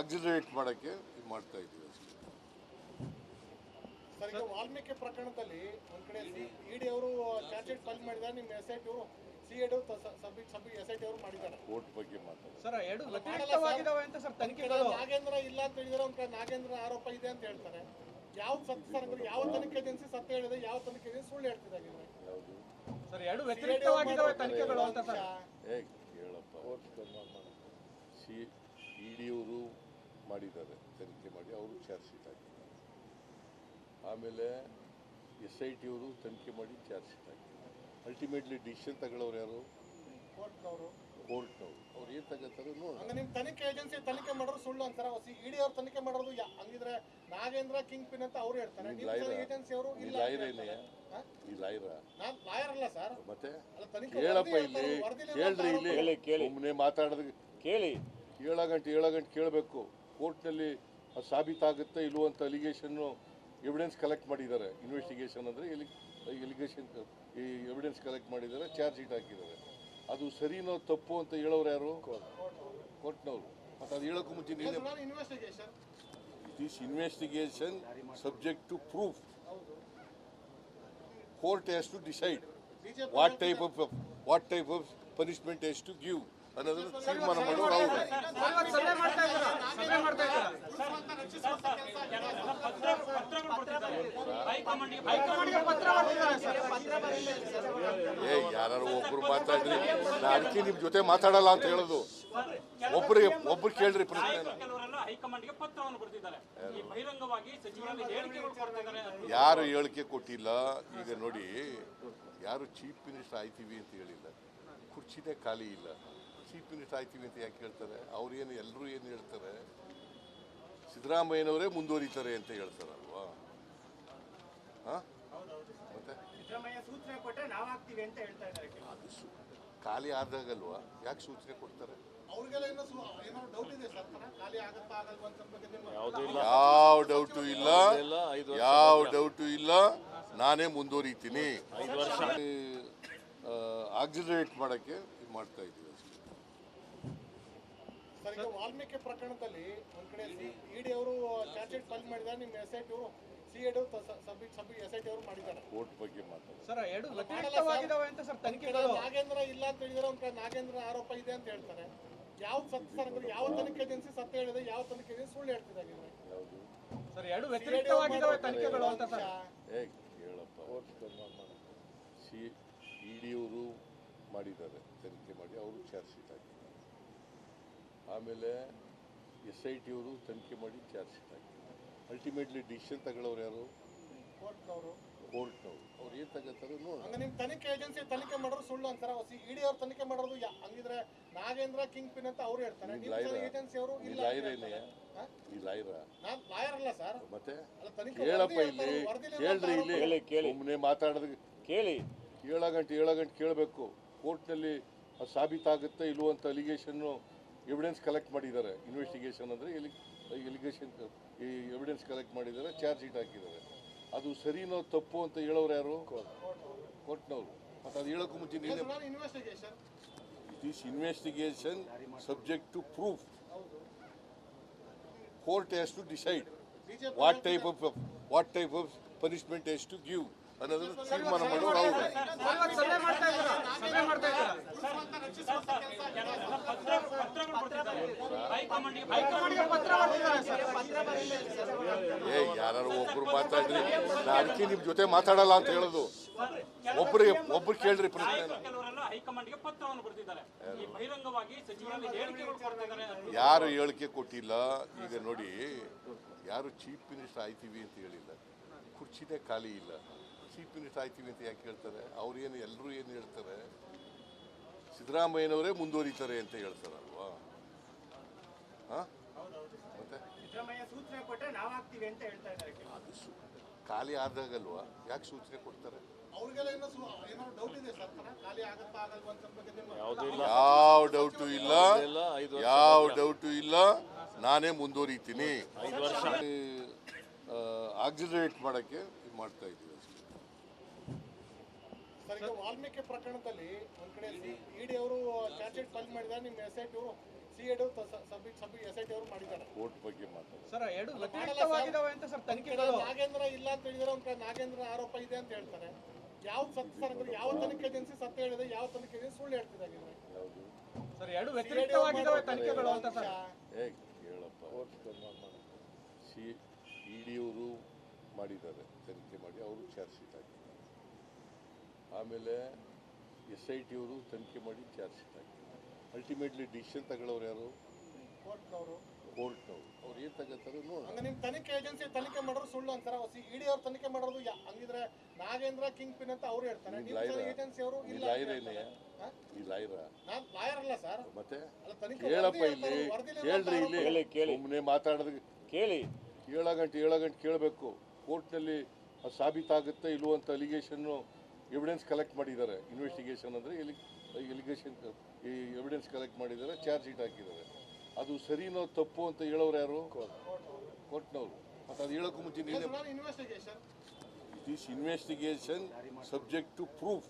Accelerate ಮಾಡೋಕ್ಕೆ ಇದು ಮಾಡ್ತಾ ಇದ್ದೀವಿ ಅಷ್ಟೇ. ಸರ್ ಈಗ ವಾಲ್ಮೀಕಿ ಪ್ರಕರಣದಲ್ಲಿ ಒಂದ್ ಕಡೆ ಇಡಿ ಅವರು ಚಾರ್ಜ್ ಶೀಟ್ ಫೈಲ್ ಮಾಡಿದ್ದಾರೆ. ನಿಮ್ಮ ಎಸ್ ಐ ಟಿ ಅವರು C I D sub sub S I T ಅವರು ಮಾಡಿದ್ದಾರೆ. ಕೋರ್ಟ್ ಬಗ್ಗೆ ಮಾತಾಡೋದು ಸರ್ ಎರಡು ವ್ಯತಿರಿಕ್ತವಾಗಿದ್ದಾವೆ ಅಂತ ಸರ್ ತನಿಖೆಗಳು ನಾಗೇಂದ್ರ ಇಲ್ಲ ಅಂತ ಹೇಳಿದ್ರೆ ಒಂದ್ ಕಡೆ ನಾಗೇಂದ್ರ ಆರೋಪ ಇದೆ ಅಂತ ಹೇಳ್ತಾರೆ. ಯಾವ ಸತ್ಯ ಸರ್ ಅಂದ್ರೆ ಯಾವ ತನಿಖೆ ಏಜೆನ್ಸಿ ಸತ್ಯ ಹೇಳಿದೆ ಯಾವ ತನಿಖೆ ಏಜೆನ್ಸಿ ಸುಳ್ಳು ಹೇಳ್ತಿದ್ದಾರೆ ಯಾವುದು? ಸರ್ ಎರಡು ವ್ಯತಿರಿಕ್ತವಾಗಿದ್ದಾವೆ ತನಿಖೆಗಳು ಅಂತ ಸರ್. ಏ ಕೇಳಪ್ಪ. ಸಿ ಇ ಡಿಯವರು ಮಾಡಿದ್ದಾರೆ ತನಿಖೆ ಮಾಡಿ ಅವರು ಚಾರ್ಜ್ ಶೀಟ್ ಹಾಕಿದ್ದಾರೆ. ಆಮೇಲೆ ಎಸ್ ಐ ಟಿ ಅವರು ತನಿಖೆ ಮಾಡಿ ಚಾರ್ಜ್ ಶೀಟ್ ಹಾಕಿದ್ದಾರೆ. ಅಲ್ಟಿಮೇಟ್ಲಿ ಡಿಸಿಷನ್ ತಗೊಳ್ಳೋರು ಯಾರು? ಕೋರ್ಟ್ನವರು. ಕೋರ್ಟ್ನವರು. ಅವ್ರು ಏನು ತಗೋತಾರೆ ನೋಡಿ ಹಂಗ ನಿಮ್ ತನಿಖೆ ಏಜೆನ್ಸಿ ತನಿಖೆ ಮಾಡೋರು ಸುಳ್ಳು ಅಂತಾರ. ಇಡಿ ಅವ್ರು ತನಿಖೆ ಮಾಡೋದು ಯಾ- ಹಂಗಿದ್ರೆ ನಾಗೇಂದ್ರ ಕಿಂಗ್ ಪಿನ್ ಅಂತ ಅವ್ರು ಹೇಳ್ತಾರೆ. ಏಜೆನ್ಸಿ ಅವರು ಈ ಇಲ್ಲ ಲಾಯರ್ ಏನೇ? ಈ ಲಾಯರ್ ನಾನ್ ಲಾಯರ್ ಅಲ್ಲ ಸರ್ ಮತ್ತೆ? ಕೇಳಪ್ಪ ಇಲ್ಲಿ. ಕೇಳ್ರಿ ಇಲ್ಲಿ. ಕೇಳಿ ಸುಮ್ಮನೆ ಮಾತಾಡೋದು. ಕೇಳಿ. ಏಳ ಗಂಟೆ ಏಳ ಗಂಟೆ ಕೇಳಬೇಕು. ಕೋರ್ಟ್ನಲ್ಲಿ ಅದು ಸಾಬೀತಾಗುತ್ತೆ ಅಂತ ಅಲಿಗೇಷನ್ನು ಎವಿಡೆನ್ಸ್ ಕಲೆಕ್ಟ್ ಮಾಡಿದ್ದಾರೆ. ಇನ್ವೆಸ್ಟಿಗೇಷನ್ ಅಂದರೆ ಎಲಿ ಎಲಿಗೇಷನ್ ಈ ಎವಿಡೆನ್ಸ್ ಕಲೆಕ್ಟ್ ಮಾಡಿದ್ದಾರೆ ಚಾರ್ಜ್ ಶೀಟ್ ಹಾಕಿದ್ದಾರೆ. ಅದು ಸರಿನೋ ತಪ್ಪು ಅಂತ ಹೇಳೋರು ಯಾರು? ಕೋರ್ಟ್ನವರು. ಮತ್ತು ಅದು ಹೇಳೋಕ್ಕೂ ಮುಂಚೆ it is investigation subject to proof court has to decide what type of what type of punishment has to give ಅನ್ನೋದನ್ನು ತೀರ್ಮಾನ ಮಾಡೋರು ಅವರು ಏ ಯಾರು ಒಬ್ರು ಮಾತಾಡ್ರಿ. ನಾ ಅದಕ್ಕೆ ನಿಮ್ ಜೊತೆ ಮಾತಾಡಲ್ಲ ಅಂತ ಹೇಳೋದು. ಒಬ್ರಿಗೆ ಒಬ್ರು ಕೇಳ್ರಿ ಪ್ರಶ್ನೆ. ಯಾರು ಹೇಳಿಕೆ ಕೊಟ್ಟಿಲ್ಲ? ಈಗ ನೋಡಿ, ಯಾರು ಚೀಫ್ ಮಿನಿಸ್ಟರ್ ಆಯ್ತೀವಿ ಅಂತ ಹೇಳಿಲ್ಲ. ಕುರ್ಚಿನೇ ಖಾಲಿ ಇಲ್ಲ. ಚೀಫ್ ಮಿನಿಸ್ಟರ್ ಆಯ್ತೀವಿ ಅಂತ ಯಾಕೆ ಹೇಳ್ತಾರೆ? ಅವ್ರು ಏನು ಎಲ್ಲರೂ ಏನು ಹೇಳ್ತಾರೆ? ಸಿದ್ದರಾಮಯ್ಯನವರೇ ಮುಂದುವರಿತಾರೆ ಅಂತ ಹೇಳ್ತಾರಲ್ವಾ? ಹಾಂ? ಮತ್ತೆ? ಅದು ಖಾಲಿ ಆದಾಗಲ್ವಾ? ಯಾಕೆ ಸೂಚನೆ ಕೊಡ್ತಾರೆ? ಯಾವ ಡೌಟು ಇಲ್ಲ. ಯಾವ ಡೌಟು ಇಲ್ಲ. ನಾನೇ ಮುಂದುವರಿತೀನಿ. ಆಕ್ಸಿಲರೇಟ್ ಮಾಡೋಕ್ಕೆ ಇದು ಮಾಡ್ತಾ ಇದ್ದೀವಿ. ಸರ್. ಈಗ ವಾಲ್ಮೀಕಿ ಪ್ರಕರಣದಲ್ಲಿ ಒಂದ್ ಕಡೆ ಇಡಿ ಅವರು ಚಾರ್ಜ್ ಶೀಟ್ ಫೈಲ್ ಮಾಡಿದ್ದಾರೆ ನಿಮ್ಮ ಎಸ್ ಐ ಟಿ ಅವರು C I sub sub S I T ಅವರು ಮಾಡಿದ್ದಾರೆ. ಕೋರ್ಟ್ ಬಗ್ಗೆ ಸರ್ ಎರಡು ಅಂತ ಸರ್ ತನಿಖೆಗಳು. ನಾಗೇಂದ್ರ ಇಲ್ಲ ಅಂತ ಹೇಳಿದ್ರೆ ಒಂದ್ ಕಡೆ ನಾಗೇಂದ್ರ ಆರೋಪ ಇದೆ ಅಂತ ಹೇಳ್ತಾರೆ. ಯಾವ ಸತ್ಯ ಸರ್ ಯಾವ ತನಿಖೆ ಏಜೆನ್ಸಿ ಸತ್ಯ ಹೇಳಿದೆ ಯಾವ ತನಿಖೆ ಏಜೆನ್ಸಿ ಸುಳ್ಳು ಹೇಳ್ತಿದ್ದಾರೆ ಯಾವುದು ಸರ್ ಎರಡು ತನಿಖೆಗಳು ಅಂತ ಸರ್. ಏ ಕೇಳಪ್ಪ. ಸಿ ಮಾಡಿದ್ದಾರೆ ತನಿಖೆ ಮಾಡಿ ಅವರು ಚಾರ್ಜ್ ಶೀಟ್ ಆಮೇಲೆ ಎಸ್ ಐ ಟಿ ಅವರು ತನಿಖೆ ಮಾಡಿ ಚಾರ್ಜ್ ಶೀಟ್ ಹಾಕಿದ್ದಾರೆ. ಅಲ್ಟಿಮೇಟ್ಲಿ ಡಿಸಿಷನ್ ತಗೊಳ್ಳೋರು ಯಾರು? ಕೋರ್ಟ್ನವರು. ಕೋರ್ಟ್ನವರು. ಅವ್ರು ಏನು ತಗೋತಾರೆ ನೋಡಿ ಹಂಗ ನಿಮ್ ತನಿಖೆ ಏಜೆನ್ಸಿ ತನಿಖೆ ಮಾಡೋರು ಸುಳ್ಳು ಅಂತಾರ. ಇಡಿ ಅವ್ರು ತನಿಖೆ ಮಾಡೋದು ಯಾ- ಹಂಗಿದ್ರೆ ನಾಗೇಂದ್ರ ಕಿಂಗ್ ಪಿನ್ ಅಂತ ಅವ್ರು ಹೇಳ್ತಾರೆ. ನಿಮ್ ಲಾಯರ ಏಜೆನ್ಸಿ ಅವರು ಈ ಇಲ್ಲ ಲಾಯರ್ ಏನೇ? ಈ ಲಾಯರ ನಾನ್ ಲಾಯರ್ ಅಲ್ಲ ಸರ್ ಮತ್ತೆ? ಅಲ್ಲ ತನಿಖೆ ಕೇಳಪ್ಪ ವರದಿ ಇಲ್ಲಿ. ಹೇಳ್ತಾರೆ, ವರದಿಲಿ ಕೇಳ್ರಿ ಇರುವಂತ ಇಲ್ಲಿ. ಆರೋಪ- ಸುಮ್ಮನೆ ಮಾತಾಡೋದು. ಕೇಳಿ. ಏಳ ಗಂಟೆ ಏಳ ಗಂಟೆ ಕೇಳಬೇಕು. ಕೋರ್ಟ್ನಲ್ಲಿ ಅದು ಸಾಬೀತಾಗುತ್ತೆ ಇಲ್ವೋ ಅಂತ ಅಲಿಗೇಷನ್ನು ಎವಿಡೆನ್ಸ್ ಕಲೆಕ್ಟ್ ಮಾಡಿದ್ದಾರೆ ಇನ್ವೆಸ್ಟಿಗೇಷನ್ ಅಂದರೆ ಎಲಿ ಎಲಿಗೇಷನ್ ಈ ಎವಿಡೆನ್ಸ್ ಕಲೆಕ್ಟ್ ಮಾಡಿದ್ದಾರೆ ಚಾರ್ಜ್ ಶೀಟ್ ಹಾಕಿದ್ದಾರೆ. ಅದು ಸರಿನೋ ತಪ್ಪು ಅಂತ ಹೇಳೋರು ಯಾರು? ಕೋರ್ಟ್ನವರು. ಮತ್ತು ಅದು ಹೇಳೋಕ್ಕೂ ಮುಂಚೆ it is investigation subject to proof court has to decide what type of what type of punishment has to give ಅನ್ನೋದನ್ನು ತೀರ್ಮಾನ ಬರ್ತಿದ್ದಾರೆ ಸರ್ ಏ ಯಾರು ಒಬ್ರು ಮಾತಾಡ್ರಿ ನಾ ಅದಕ್ಕೆ ನಿಮ್ ಜೊತೆ ಮಾತಾಡಲ್ಲ ಅಂತ ಹೇಳೋದು ಒಬ್ರಿಗೆ ಒಬ್ರು ಕೇಳ್ರಿ ಪ್ರಶ್ನೆ ಯಾರು ಹೇಳಿಕೆ ಕೊಟ್ಟಿಲ್ಲ ಈಗ ನೋಡಿ ಯಾರು ಚೀಫ್ ಮಿನಿಸ್ಟರ್ ಆಯ್ತೀವಿ ಅಂತ ಹೇಳಿಲ್ಲ ಕುರ್ಚಿನೇ ಖಾಲಿ ಇಲ್ಲ ಚೀಫ್ ಮಿನಿಸ್ಟರ್ ಆಯ್ತೀವಿ ಅಂತ ಯಾಕೆ ಹೇಳ್ತಾರೆ? ಅವ್ರು ಏನು ಎಲ್ಲರೂ ಏನು ಹೇಳ್ತಾರೆ? ಸಿದ್ದರಾಮಯ್ಯನವರೇ ಮುಂದುವರಿತಾರೆ ಅಂತ ಹೇಳ್ತಾರಲ್ವಾ? ಹಾಂ? ಮತ್ತೆ? ಅದು ಸು- ಖಾಲಿ ಆದಾಗಲ್ವಾ? ಯಾಕೆ ಸೂಚನೆ ಕೊಡ್ತಾರೆ? ಯಾವ ಡೌಟು ಇಲ್ಲ. ಯಾವ ಡೌಟು ಇಲ್ಲ. ನಾನೇ ಮುಂದುವರಿತೀನಿ. ಆಕ್ಸಿಡೆಂಟ್ ಮಾಡೋಕ್ಕೆ ಇದು ಮಾಡ್ತಾ ಇದ್ದೀವಿ. ಅಷ್ಟೇ ಸರ್ ಈಗ ವಾಲ್ಮೀಕಿ ಪ್ರಕರಣದಲ್ಲಿ ಒಂದ್ ಕಡೆ ಇಡಿ ಅವರು ಚಾರ್ಜ್ ಶೀಟ್ ಫೈಲ್ ಮಾಡಿದ್ದಾರೆ ನಿಮ್ಮ ಎಸ್ ಐ ಟಿ ಅವರು C I D submit submit S I T ಅವರು ಮಾಡಿದ್ದಾರೆ. ಕೋರ್ಟ್ ಬಗ್ಗೆ ಮಾತಾಡೋದು ಸರ್ ಎರಡು ವ್ಯತಿರಿಕ್ತವಾಗಿದ್ದಾವೆ ಅಂತ ಸರ್ ತನಿಖೆ ನಾಗೇಂದ್ರ ಇಲ್ಲ ಅಂತ ಹೇಳಿದ್ರೆ ಒಂದ್ ಕಡೆ ನಾಗೇಂದ್ರ ಆರೋಪ ಇದೆ ಅಂತ ಹೇಳ್ತಾರೆ. ಯಾವ ಸತ್ಯ ಸರ್ ಅಂದ್ರೆ ಯಾವ ತನಿಖೆ ಏಜೆನ್ಸಿ ಸತ್ಯ ಹೇಳಿದೆ ಯಾವ ತನಿಖೆ ಏಜೆನ್ಸಿ ಸುಳ್ಳು ಹೇಳ್ತಿದ್ದಾರೆ ಸರ್ ಎರಡು ವ್ಯತಿರಿಕ್ತವಾಗಿದ್ದಾವೆ ತನಿಖೆಗಳು ಅಂತ ಸರ್. ಏ ಕೇಳಪ್ಪ. ಸಿ ಇಡಿಯವರು ಮಾಡಿದ್ದಾರೆ ತನಿಖೆ ಮಾಡಿ ಅವರು ಚಾರ್ಜ್ ಶೀಟ್ ಆಮೇಲೆ ಎಸ್ ಐ ಟಿ ಅವರು ತನಿಖೆ ಮಾಡಿ ಚಾರ್ಜ್ ಶೀಟ್ ಹಾಕಿದ್ದಾರೆ ಅಲ್ಟಿಮೇಟ್ಲಿ ಡಿಸಿಷನ್ ತಗೊಳ್ಳೋರು ಯಾರು? ಕೋರ್ಟ್ನವರು. ಕೋರ್ಟ್ನವರು. ಅವ್ರು ಏನು ತಗೋತಾರೆ ನೋಡಿ ಹಂಗ ನಿಮ್ ತನಿಖೆ ಏಜೆನ್ಸಿ ತನಿಖೆ ಮಾಡೋರು ಸುಳ್ಳು ಅಂತಾರೆ. ಇಡಿ ಅವ್ರು ತನಿಖೆ ಮಾಡೋದು ಯಾ- ಹಂಗಿದ್ರೆ ನಾಗೇಂದ್ರ ಕಿಂಗ್ ಪಿನ್ ಅಂತ ಅವ್ರು ಹೇಳ್ತಾರೆ. ಏಜೆನ್ಸಿ ಅವರು ಈ ಇಲ್ಲ ಲಾಯರ್ ಇಲ್ಲ ಈ ಲಾಯರ ನಾನು ಲಾಯರ್ ಅಲ್ಲ ಸರ್. ಮತ್ತೆ? ಕೇಳಪ್ಪ ಇಲ್ಲಿ. ಕೇಳ್ರಿ ಇಲ್ಲಿ. ಆರೋಪ- ಸುಮ್ಮನೆ ಮಾತಾಡೋದು. ಕೇಳಿ. ಏಳು ಗಂಟೆ ಏಳು ಗಂಟೆ ಕೇಳಬೇಕು. ಕೋರ್ಟ್ನಲ್ಲಿ ಅದು ಸಾಬೀತಾಗುತ್ತೆ ಇಲ್ವೋ ಅಂತ ಅಲಿಗೇಷನ್ನು ಎವಿಡೆನ್ಸ್ ಕಲೆಕ್ಟ್ ಮಾಡಿದ್ದಾರೆ ಇನ್ವೆಸ್ಟಿಗೇಷನ್ ಅಂದರೆ ಎಲಿ ಎಲಿಗೇಷನ್ ಈ ಎವಿಡೆನ್ಸ್ ಕಲೆಕ್ಟ್ ಮಾಡಿದ್ದಾರೆ ಚಾರ್ಜ್ ಶೀಟ್ ಹಾಕಿದ್ದಾರೆ ಅದು ಸರಿನೋ ತಪ್ಪು ಅಂತ ಹೇಳೋರು ಯಾರು ಕೋರ್ಟ್ನವರು ಮತ್ತು ಅದು ಹೇಳೋಕ್ಕೂ ಮುಂಚೆ ನೀನೇ ನಾನು investigation this investigation subject to proof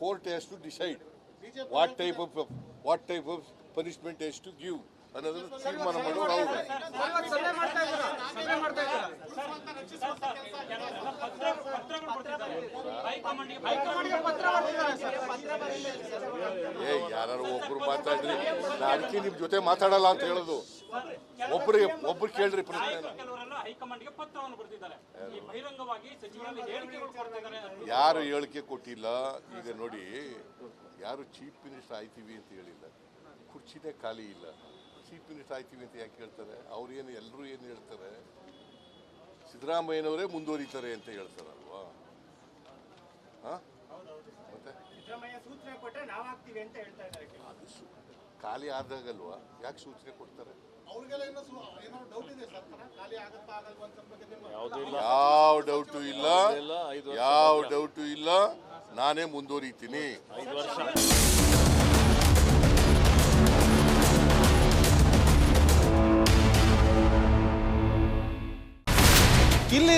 court has to decide what type of what type of punishment has to give ಅನ್ನೋದನ್ನು ತೀರ್ಮಾನ ಮಾಡೋರು ಅವರು ಏ ಯಾರು ಒಬ್ರು ಮಾತಾಡ್ರಿ. ನಾ ಅದಕ್ಕೆ ನಿಮ್ಮ ಜೊತೆ ಮಾತಾಡಲ್ಲ ಅಂತ ಹೇಳೋದು. ಒಬ್ರಿಗೆ, ಒಬ್ರು ಕೇಳ್ರಿ ಯಾರು ಹೇಳಿಕೆ ಕೊಟ್ಟಿಲ್ಲ? ಈಗ ನೋಡಿ, ಯಾರು ಚೀಫ್ ಮಿನಿಸ್ಟರ್ ಆಯ್ತೀವಿ ಅಂತ ಹೇಳಿಲ್ಲ. ಕುರ್ಚಿನೇ ಖಾಲಿ ಇಲ್ಲ. ಚೀಫ್ ಮಿನಿಸ್ಟರ್ ಆಯ್ತೀವಿ ಅಂತ ಯಾಕೆ ಹೇಳ್ತಾರೆ? ಅವ್ರು ಏನು ಎಲ್ಲರೂ ಏನು ಹೇಳ್ತಾರೆ? ಸಿದ್ದರಾಮಯ್ಯನವರೇ ಮುಂದುವರಿತಾರೆ ಅಂತ ಹೇಳ್ತಾರಲ್ವಾ? ಹಾಂ? ಮತ್ತೆ. ಅದು ಸು- ಖಾಲಿ ಆದಾಗಲ್ವಾ? ಯಾಕೆ ಸೂಚನೆ ಕೊಡ್ತಾರೆ? ಯಾವ ಡೌಟು ಇಲ್ಲ? ಯಾವ ಡೌಟು ಇಲ್ಲ? ನಾನೇ ಮುಂದುವರಿತೀನಿ.